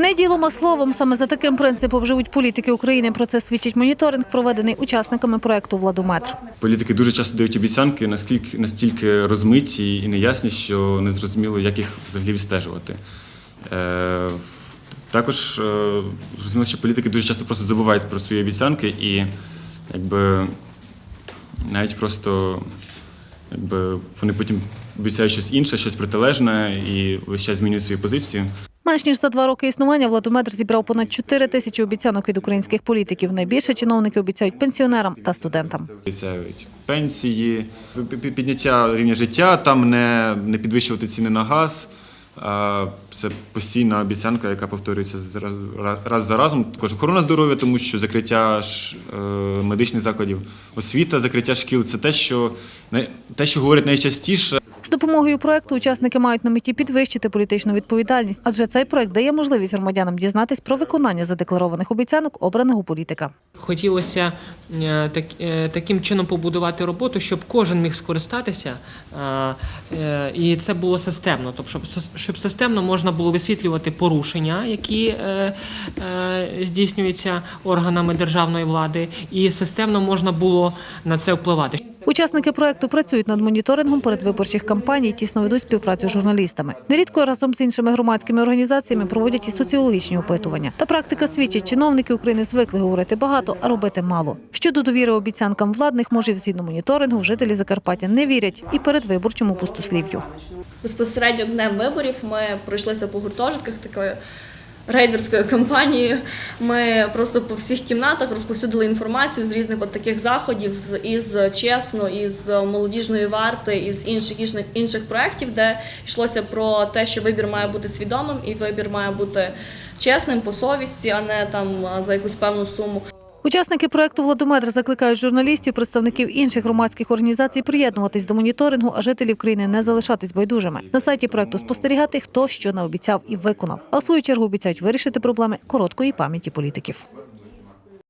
Не ділом, словом. Саме за таким принципом живуть політики України. Про це свідчить моніторинг, проведений учасниками проекту Владометр. Політики дуже часто дають обіцянки, наскільки настільки розмиті і неясні, що не зрозуміло, як їх взагалі відстежувати. Е, також е, зрозуміло, що політики дуже часто просто забувають про свої обіцянки і якби навіть просто якби, вони потім обіцяють щось інше, щось протилежне і весь час змінюють свою позицію. Менш ніж за два роки існування Владометр зібрав понад 4 тисячі обіцянок від українських політиків. Найбільше чиновники обіцяють пенсіонерам та студентам. Обіцяють пенсії, пі- пі- підняття рівня життя, там не, не підвищувати ціни на газ. Це постійна обіцянка, яка повторюється раз, раз за разом. Також охорона здоров'я, тому що закриття е, медичних закладів, освіта, закриття шкіл це те, що те, що говорять найчастіше. З допомогою проекту учасники мають на меті підвищити політичну відповідальність, адже цей проект дає можливість громадянам дізнатись про виконання задекларованих обіцянок обраного політика. Хотілося е, так, е, таким чином побудувати роботу, щоб кожен міг скористатися, е, і це було системно. Тобто, щоб, системно можна було висвітлювати порушення, які здійснюються органами державної влади, і системно можна було на це впливати. Учасники проекту працюють над моніторингом передвиборчих кампаній, тісно ведуть співпрацю з журналістами. Нерідко разом з іншими громадськими організаціями проводять і соціологічні опитування. Та практика свідчить, чиновники України звикли говорити багато, а робити мало. Щодо довіри обіцянкам владних можів згідно моніторингу, жителі Закарпаття не вірять і передвиборчому пустослів'ю. Безпосередньо днем виборів ми пройшлися по гуртожитках такою рейдерською кампанією. Ми просто по всіх кімнатах розповсюдили інформацію з різних от таких заходів, з із чесно, із молодіжної варти, із інших інших, інших проєктів, де йшлося про те, що вибір має бути свідомим і вибір має бути чесним по совісті, а не там за якусь певну суму. Учасники проекту Владимир закликають журналістів, представників інших громадських організацій приєднуватись до моніторингу, а жителів країни не залишатись байдужими. На сайті проекту спостерігати, хто що наобіцяв і виконав. А в свою чергу обіцяють вирішити проблеми короткої пам'яті політиків.